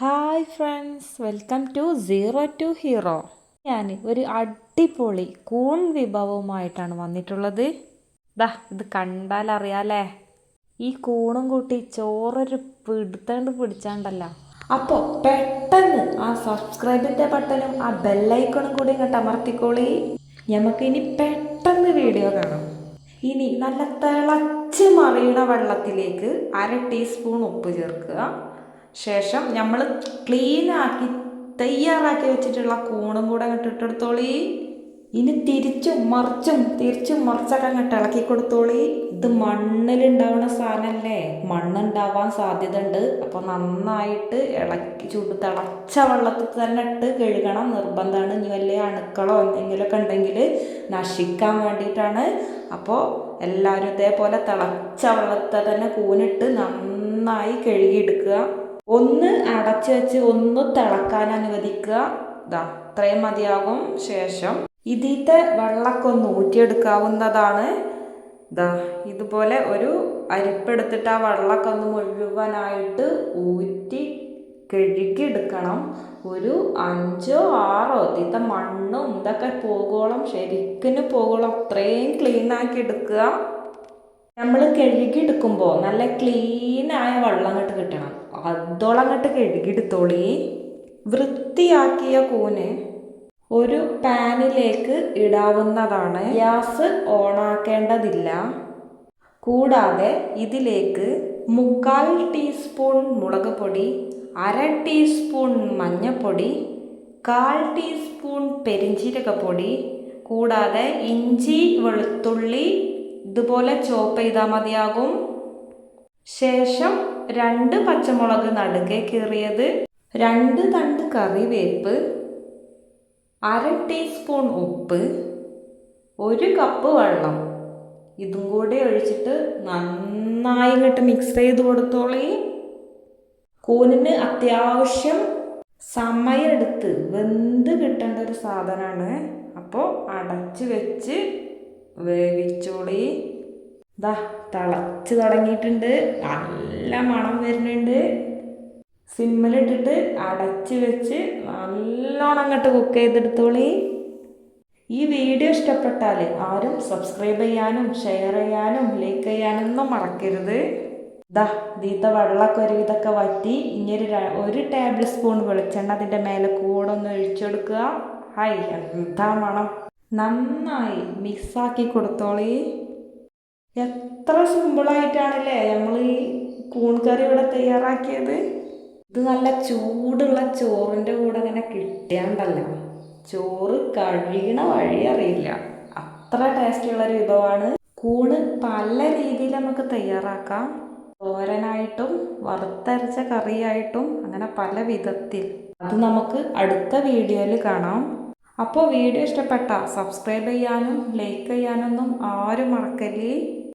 Hi friends welcome to zero to hero ഞാൻ ഒരു അടിപൊളി കൂൺ വിഭവവുമായിട്ടാണ് വന്നിട്ടുള്ളത്. ദാ ഇത് കണ്ടാൽ അറിയാലേ ഈ കൂണും കൂട്ടി ചോറൊരു പിടുത്തണ്ട് പിടിച്ചാണ്ടല്ലോ. അപ്പോൾ പെട്ടെന്ന് ആ സബ്സ്ക്രൈബിന്റെ ബട്ടനും ആ ബെല്ലൈക്കണും കൂടി ഇങ്ങോട്ട് അമർത്തിക്കോളി. നമുക്കിനി പെട്ടെന്ന് വീഡിയോ കാണാം. ഇനി നല്ല തിളച്ച് മറിയണ വെള്ളത്തിലേക്ക് അര ടീസ്പൂൺ ഉപ്പ് ചേർക്കുക. ശേഷം നമ്മൾ ക്ലീനാക്കി തയ്യാറാക്കി വെച്ചിട്ടുള്ള കൂണും കൂടെ അങ്ങോട്ട് ഇട്ടെടുത്തോളി. ഇനി തിരിച്ചും മറിച്ചും തിരിച്ചും മറിച്ചൊക്കെ അങ്ങോട്ട് ഇളക്കി കൊടുത്തോളി. ഇത് മണ്ണിലുണ്ടാവുന്ന സാധനമല്ലേ മണ്ണുണ്ടാവാൻ സാധ്യത ഉണ്ട് അപ്പോൾ നന്നായിട്ട് ഇളക്കി ചൂട് തിളച്ച വെള്ളത്തിൽ തന്നെ ഇട്ട് കഴുകണം. നിർബന്ധമാണ്. ഇനി വലിയ അണുക്കളോ എന്തെങ്കിലുമൊക്കെ ഉണ്ടെങ്കിൽ നശിക്കാൻ വേണ്ടിയിട്ടാണ്. അപ്പോൾ എല്ലാവരും ഇതേപോലെ തിളച്ച വെള്ളത്തെ തന്നെ കൂനിട്ട് നന്നായി കഴുകിയെടുക്കുക ഒന്ന് അടച്ചു വെച്ച് ഒന്ന് തിളക്കാൻ അനുവദിക്കുക. ഇതാ ഇത്രയും മതിയാകും ശേഷം. ഇതിന്റെ വെള്ളമൊക്കെ ഒന്ന് ഊറ്റിയെടുക്കാവുന്നതാണ്. ഇതാ ഇതുപോലെ ഒരു അരിപ്പെടുത്തിട്ട് ആ വെള്ളമൊക്കെ ഒന്ന് മുഴുവനായിട്ട് ഊറ്റി കഴുകിയെടുക്കണം ഒരു അഞ്ചോ ആറോ ഇതിന്റെ മണ്ണും ഇതൊക്കെ പോകോളം ശരിക്കും പോകോളം അത്രയും ക്ലീൻ ആക്കി എടുക്കുക. നമ്മൾ കഴുകിയെടുക്കുമ്പോൾ നല്ല ക്ലീനായ വെള്ളം കിട്ടണം. അതോളം അങ്ങോട്ട് കഴുകിയെടുത്തോളി. വൃത്തിയാക്കിയ കൂന് ഒരു പാനിലേക്ക് ഇടാവുന്നതാണ്. ഗ്യാസ് ഓണാക്കേണ്ടതില്ല. കൂടാതെ ഇതിലേക്ക് മുക്കാൽ ടീസ്പൂൺ മുളക് പൊടി അര ടീസ്പൂൺ മഞ്ഞൾപ്പൊടി കാൽ ടീസ്പൂൺ പെരിഞ്ചീരകപ്പൊടി കൂടാതെ ഇഞ്ചി വെളുത്തുള്ളി ഇതുപോലെ ചോപ്പ് ചെയ്താൽ മതിയാകും. ശേഷം രണ്ട് പച്ചമുളക് നടുക്കെ കീറിയത് രണ്ട് തണ്ട് കറിവേപ്പ് അര ടീസ്പൂൺ ഉപ്പ് ഒരു കപ്പ് വെള്ളം. ഇതും കൂടെ ഒഴിച്ചിട്ട് നന്നായി ഇങ്ങോട്ട് മിക്സ് ചെയ്ത് കൊടുത്തോളേ. കൂനിന് അത്യാവശ്യം സമയമെടുത്ത് വെന്ത് കിട്ടേണ്ട ഒരു സാധനമാണ് അപ്പോൾ അടച്ച് വെച്ച് വേവിച്ചോളി. ഇതാ തിളച്ച് തുടങ്ങിയിട്ടുണ്ട്. നല്ല മണം വരുന്നുണ്ട്. സിമ്മിലിട്ടിട്ട് അടച്ച് വെച്ച് നല്ലോണം അങ്ങോട്ട് കുക്ക് ചെയ്തെടുത്തോളി. ഈ വീഡിയോ ഇഷ്ടപ്പെട്ടാൽ ആരും സബ്സ്ക്രൈബ് ചെയ്യാനും ഷെയർ ചെയ്യാനും ലൈക്ക് ചെയ്യാനൊന്നും മറക്കരുത്. ദാ ദീത്ത വെള്ളമൊക്കെ ഇതൊക്കെ വറ്റി ഇനിയൊരു ഒരു ടേബിൾ സ്പൂൺ വെളിച്ചെണ്ണ അതിന്റെ മേലെ കൂടെ ഒന്ന് ഒഴിച്ചെടുക്കുക ഹായ് എന്താ മണം. നന്നായി മിക്സാക്കി കൊടുത്തോളി. എത്ര സിമ്പിളായിട്ടാണല്ലേ നമ്മൾ ഈ കൂൺ കറി ഇവിടെ തയ്യാറാക്കിയത്? ഇത് നല്ല ചൂടുള്ള ചോറിന്റെ കൂടെ ഇങ്ങനെ കിട്ടിയാണ്ടല്ല. ചോറ് കഴിയണ വഴി അറിയില്ല. അത്ര ടേസ്റ്റുള്ളൊരു വിഭവമാണ്. കൂണ് പല രീതിയിൽ നമുക്ക് തയ്യാറാക്കാം. തോരനായിട്ടും വറുത്തരച്ച കറിയായിട്ടും അങ്ങനെ പല വിധത്തിൽ. അത് നമുക്ക് അടുത്ത വീഡിയോയിൽ കാണാം. അപ്പോൾ വീഡിയോ ഇഷ്ടപ്പെട്ട സബ്സ്ക്രൈബ് ചെയ്യാനും ലൈക്ക് ചെയ്യാനൊന്നും ആരും മറക്കല്ലേ?